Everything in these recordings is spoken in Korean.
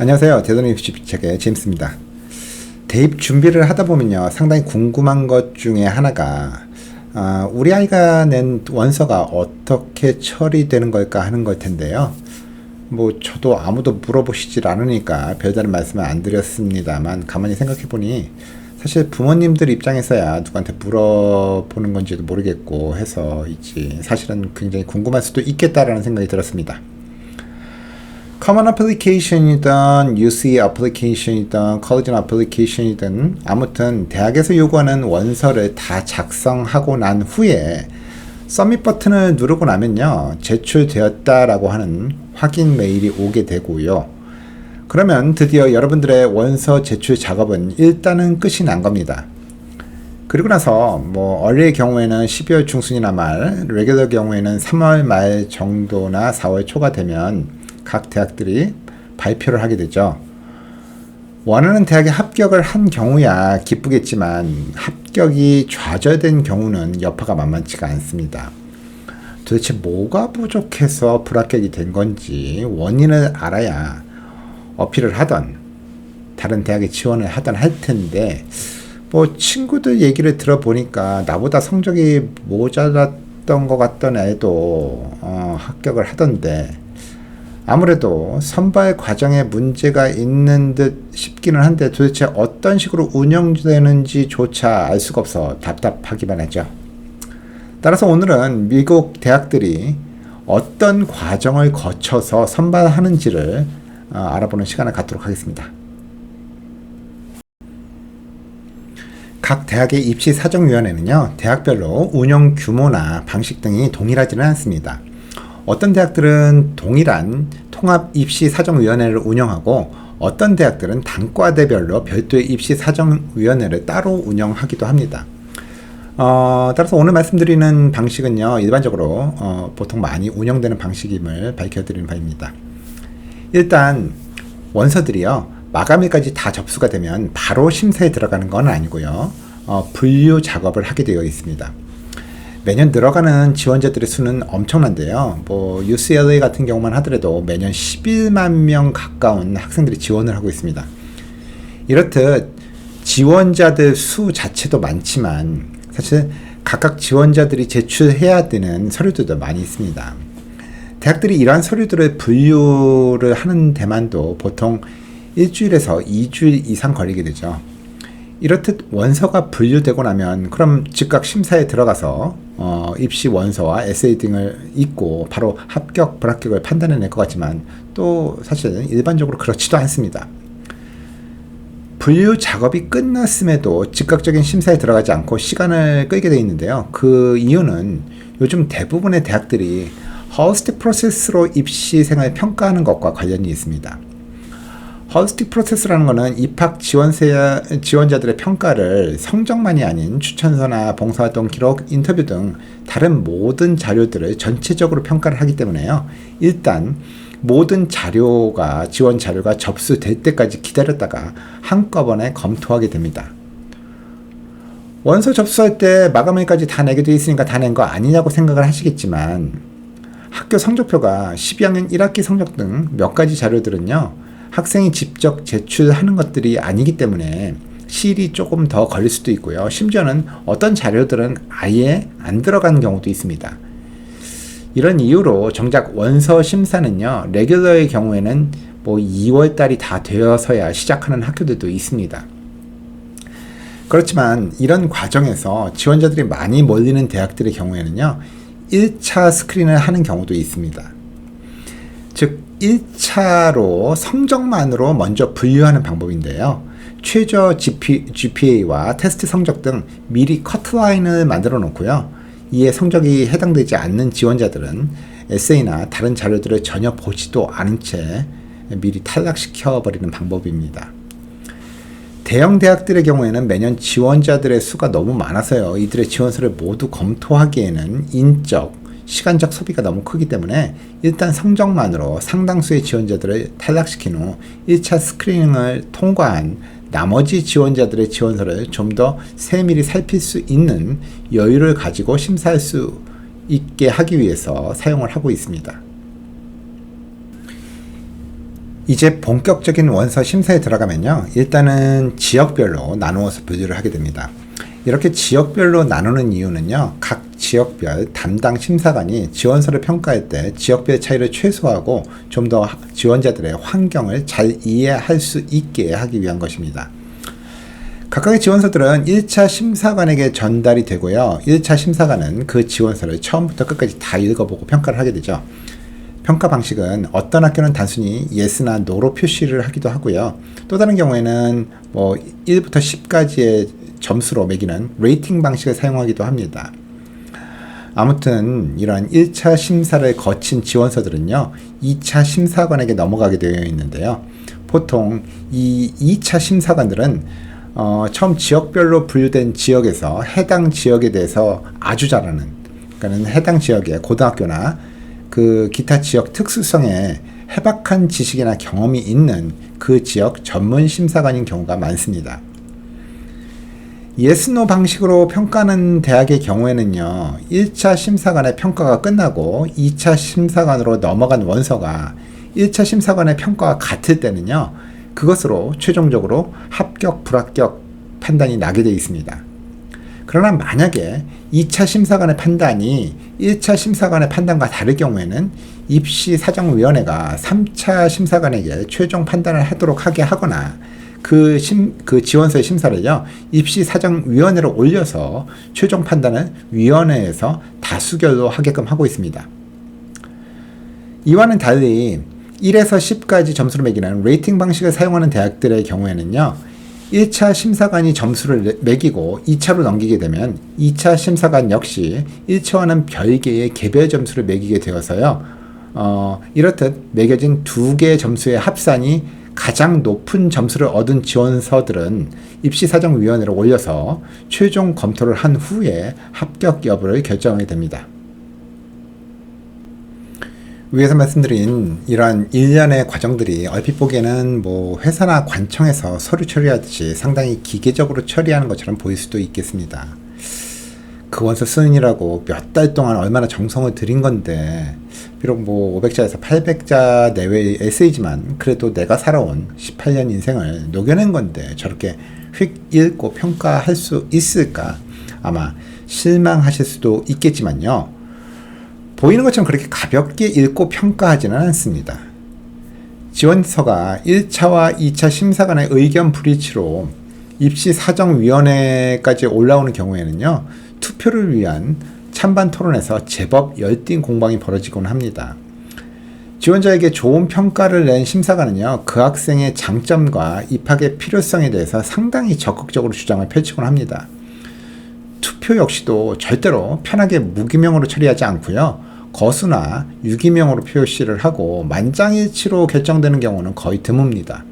안녕하세요. 대돈의 주식책의 제임스입니다. 대입 준비를 하다 보면요. 상당히 궁금한 것 중에 하나가 아, 우리 아이가 낸 원서가 어떻게 처리되는 걸까 하는 걸 텐데요. 뭐 저도 아무도 물어보시질 않으니까 별다른 말씀을 안 드렸습니다만 가만히 생각해 보니 사실 부모님들 입장에서야 누구한테 물어보는 건지도 모르겠고 해서 있지 사실은 굉장히 궁금할 수도 있겠다라는 생각이 들었습니다. Common Application이든 UC Application이든 Collegiate Application이든 아무튼 대학에서 요구하는 원서를 다 작성하고 난 후에 서밋 버튼을 누르고 나면요 제출되었다라고 하는 확인 메일이 오게 되고요. 그러면 드디어 여러분들의 원서 제출 작업은 일단은 끝이 난 겁니다. 그리고 나서 뭐 얼리의 경우에는 12월 중순이나 말, 레귤러 경우에는 3월 말 정도나 4월 초가 되면 각 대학들이 발표를 하게 되죠. 원하는 대학에 합격을 한 경우야 기쁘겠지만 합격이 좌절된 경우는 여파가 만만치가 않습니다. 도대체 뭐가 부족해서 불합격이 된 건지 원인을 알아야 어필을 하던 다른 대학에 지원을 하던 할 텐데 뭐 친구들 얘기를 들어보니까 나보다 성적이 모자랐던 것 같던 애도 어, 합격을 하던데 아무래도 선발 과정에 문제가 있는 듯 싶기는 한데 도대체 어떤 식으로 운영되는지조차 알 수가 없어 답답하기만 하죠. 따라서 오늘은 미국 대학들이 어떤 과정을 거쳐서 선발하는지를 어, 알아보는 시간을 갖도록 하겠습니다. 각 대학의 입시 사정위원회는요, 대학별로 운영 규모나 방식 등이 동일하지는 않습니다. 어떤 대학들은 동일한 통합 입시 사정위원회를 운영하고 어떤 대학들은 단과대별로 별도의 입시 사정위원회를 따로 운영하기도 합니다. 어, 따라서 오늘 말씀드리는 방식은요, 일반적으로 어, 보통 많이 운영되는 방식임을 밝혀드리는 바입니다. 일단 원서들이요, 마감일까지 다 접수가 되면 바로 심사에 들어가는 건 아니고요, 어, 분류 작업을 하게 되어 있습니다. 매년 늘어가는 지원자들의 수는 엄청난데요. 뭐 UCLA 같은 경우만 하더라도 매년 11만 명 가까운 학생들이 지원을 하고 있습니다. 이렇듯 지원자들 수 자체도 많지만 사실 각각 지원자들이 제출해야 되는 서류들도 많이 있습니다. 대학들이 이러한 서류들을 분류를 하는 데만도 보통 일주일에서 2주일 이상 걸리게 되죠. 이렇듯 원서가 분류되고 나면 그럼 즉각 심사에 들어가서 어, 입시 원서와 에세이 등을 읽고 바로 합격 불합격을 판단해낼 것 같지만 또 사실은 일반적으로 그렇지도 않습니다. 분류 작업이 끝났음에도 즉각적인 심사에 들어가지 않고 시간을 끌게 되어 있는데요. 그 이유는 요즘 대부분의 대학들이 허스틱 프로세스로 입시 생활 평가하는 것과 관련이 있습니다. 헐스틱 프로세스라는 것은 입학 지원세, 지원자들의 평가를 성적만이 아닌 추천서나 봉사활동 기록, 인터뷰 등 다른 모든 자료들을 전체적으로 평가를 하기 때문에요. 일단 모든 자료가 지원 자료가 접수될 때까지 기다렸다가 한꺼번에 검토하게 됩니다. 원서 접수할 때 마감일까지 다 내게 돼 있으니까 다 낸 거 아니냐고 생각을 하시겠지만 학교 성적표가 12학년 1학기 성적 등 몇 가지 자료들은요. 학생이 직접 제출하는 것들이 아니기 때문에 시일이 조금 더 걸릴 수도 있고요. 심지어는 어떤 자료들은 아예 안 들어간 경우도 있습니다. 이런 이유로 정작 원서 심사는요, 레귤러의 경우에는 뭐 2월 달이 다 되어서야 시작하는 학교들도 있습니다. 그렇지만 이런 과정에서 지원자들이 많이 몰리는 대학들의 경우에는요, 1차 스크린을 하는 경우도 있습니다. 즉, 1차로 성적만으로 먼저 분류하는 방법인데요. 최저 GP, GPA와 테스트 성적 등 미리 커트라인을 만들어 놓고요. 이에 성적이 해당되지 않는 지원자들은 에세이나 다른 자료들을 전혀 보지도 않은 채 미리 탈락시켜 버리는 방법입니다. 대형 대학들의 경우에는 매년 지원자들의 수가 너무 많아서요. 이들의 지원서를 모두 검토하기에는 인적, 시간적 소비가 너무 크기 때문에 일단 성적만으로 상당수의 지원자들을 탈락시킨 후 1차 스크리닝을 통과한 나머지 지원자들의 지원서를 좀 더 세밀히 살필 수 있는 여유를 가지고 심사할 수 있게 하기 위해서 사용을 하고 있습니다. 이제 본격적인 원서 심사에 들어가면요. 일단은 지역별로 나누어서 분류를 하게 됩니다. 이렇게 지역별로 나누는 이유는요. 각 지역별 담당 심사관이 지원서를 평가할 때 지역별 차이를 최소화하고 좀 더 지원자들의 환경을 잘 이해할 수 있게 하기 위한 것입니다. 각각의 지원서들은 1차 심사관에게 전달이 되고요. 1차 심사관은 그 지원서를 처음부터 끝까지 다 읽어보고 평가를 하게 되죠. 평가 방식은 어떤 학교는 단순히 yes나 no로 표시를 하기도 하고요. 또 다른 경우에는 뭐 1부터 10까지의 점수로 매기는 레이팅 방식을 사용하기도 합니다. 아무튼 이러한 1차 심사를 거친 지원서들은요. 2차 심사관에게 넘어가게 되어 있는데요. 보통 이 2차 심사관들은 어, 처음 지역별로 분류된 지역에서 해당 지역에 대해서 아주 잘 아는 그러니까 해당 지역의 고등학교나 그 기타 지역 특수성에 해박한 지식이나 경험이 있는 그 지역 전문 심사관인 경우가 많습니다. 예스노 방식으로 평가하는 대학의 경우에는요, 1차 심사관의 평가가 끝나고 2차 심사관으로 넘어간 원서가 1차 심사관의 평가와 같을 때는요, 그것으로 최종적으로 합격, 불합격 판단이 나게 되어 있습니다. 그러나 만약에 2차 심사관의 판단이 1차 심사관의 판단과 다를 경우에는 입시 사정위원회가 3차 심사관에게 최종 판단을 하도록 하게 하거나 그, 심, 그 지원서의 심사를요, 입시 사정위원회로 올려서 최종 판단은 위원회에서 다수결로 하게끔 하고 있습니다. 이와는 달리 1에서 10까지 점수를 매기는 레이팅 방식을 사용하는 대학들의 경우에는요, 1차 심사관이 점수를 매기고 2차로 넘기게 되면 2차 심사관 역시 1차와는 별개의 개별 점수를 매기게 되어서요. 어, 이렇듯 매겨진 두 개의 점수의 합산이 가장 높은 점수를 얻은 지원서들은 입시사정위원회로 올려서 최종 검토를 한 후에 합격 여부를 결정하게 됩니다. 위에서 말씀드린 이러한 일련의 과정들이 얼핏 보기에는 뭐 회사나 관청에서 서류 처리하듯이 상당히 기계적으로 처리하는 것처럼 보일 수도 있겠습니다. 그 원서 쓰느니라고 몇 달 동안 얼마나 정성을 들인 건데 비록 뭐 500자에서 800자 내외의 에세이지만 그래도 내가 살아온 18년 인생을 녹여낸 건데 저렇게 휙 읽고 평가할 수 있을까? 아마 실망하실 수도 있겠지만요. 보이는 것처럼 그렇게 가볍게 읽고 평가하지는 않습니다. 지원서가 1차와 2차 심사관의 의견 불일치로 입시 사정위원회까지 올라오는 경우에는요, 투표를 위한 찬반 토론에서 제법 열띤 공방이 벌어지곤 합니다. 지원자에게 좋은 평가를 낸 심사관은요, 그 학생의 장점과 입학의 필요성에 대해서 상당히 적극적으로 주장을 펼치곤 합니다. 투표 역시도 절대로 편하게 무기명으로 처리하지 않고요. 거수나 유기명으로 표시를 하고 만장일치로 결정되는 경우는 거의 드뭅니다.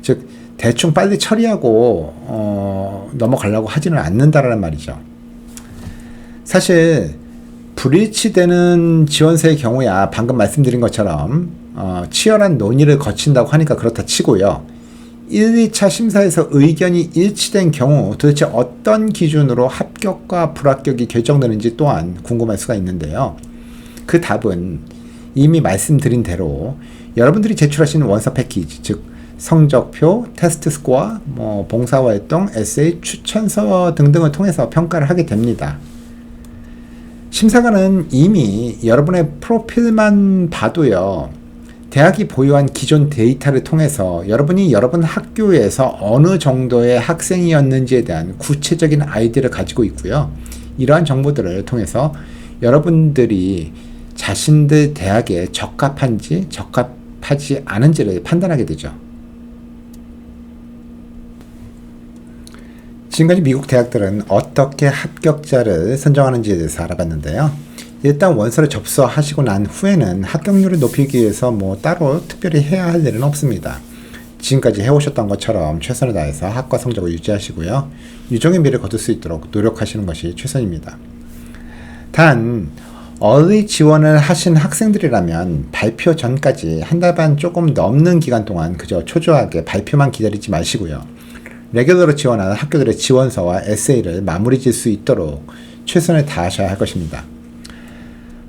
즉 대충 빨리 처리하고 어, 넘어가려고 하지는 않는다라는 말이죠. 사실 불일치되는 지원서의 경우야 방금 말씀드린 것처럼 어, 치열한 논의를 거친다고 하니까 그렇다 치고요. 1, 2차 심사에서 의견이 일치된 경우 도대체 어떤 기준으로 합격과 불합격이 결정되는지 또한 궁금할 수가 있는데요. 그 답은 이미 말씀드린 대로 여러분들이 제출하신 원서 패키지, 즉 성적표, 테스트 스코어, 뭐 봉사활동, 에세이, 추천서 등등을 통해서 평가를 하게 됩니다. 심사관은 이미 여러분의 프로필만 봐도요. 대학이 보유한 기존 데이터를 통해서 여러분이 여러분 학교에서 어느 정도의 학생이었는지에 대한 구체적인 아이디를 가지고 있고요. 이러한 정보들을 통해서 여러분들이 자신들 대학에 적합한지 적합하지 않은지를 판단하게 되죠. 지금까지 미국 대학들은 어떻게 합격자를 선정하는지에 대해서 알아봤는데요. 일단 원서를 접수하시고 난 후에는 합격률을 높이기 위해서 뭐 따로 특별히 해야 할 일은 없습니다. 지금까지 해오셨던 것처럼 최선을 다해서 학과 성적을 유지하시고요. 유종의 미를 거둘 수 있도록 노력하시는 것이 최선입니다. 단, 얼리 지원을 하신 학생들이라면 발표 전까지 한 달 반 조금 넘는 기간 동안 그저 초조하게 발표만 기다리지 마시고요. 레귤러로 지원하는 학교들의 지원서와 에세이를 마무리 질 수 있도록 최선을 다하셔야 할 것입니다.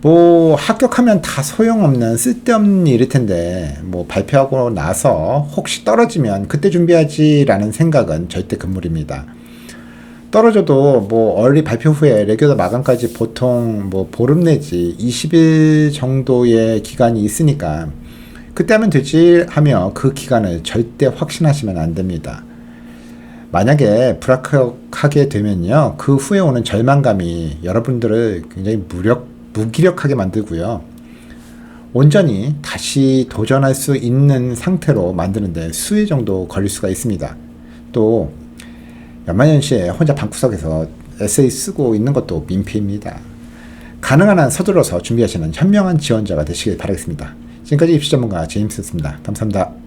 뭐 합격하면 다 소용없는 쓸데없는 일일 텐데 뭐 발표하고 나서 혹시 떨어지면 그때 준비하지라는 생각은 절대 금물입니다. 떨어져도 뭐 얼리 발표 후에 레귤러 마감까지 보통 뭐 보름 내지 20일 정도의 기간이 있으니까 그때 하면 되지 하며 그 기간을 절대 확신하시면 안 됩니다. 만약에 불합격하게 되면요. 그 후에 오는 절망감이 여러분들을 굉장히 무력, 무기력하게 만들고요. 온전히 다시 도전할 수 있는 상태로 만드는데 수일 정도 걸릴 수가 있습니다. 또 연말연시에 혼자 방구석에서 에세이 쓰고 있는 것도 민폐입니다. 가능한 한 서둘러서 준비하시는 현명한 지원자가 되시길 바라겠습니다. 지금까지 입시 전문가 제임스였습니다. 감사합니다.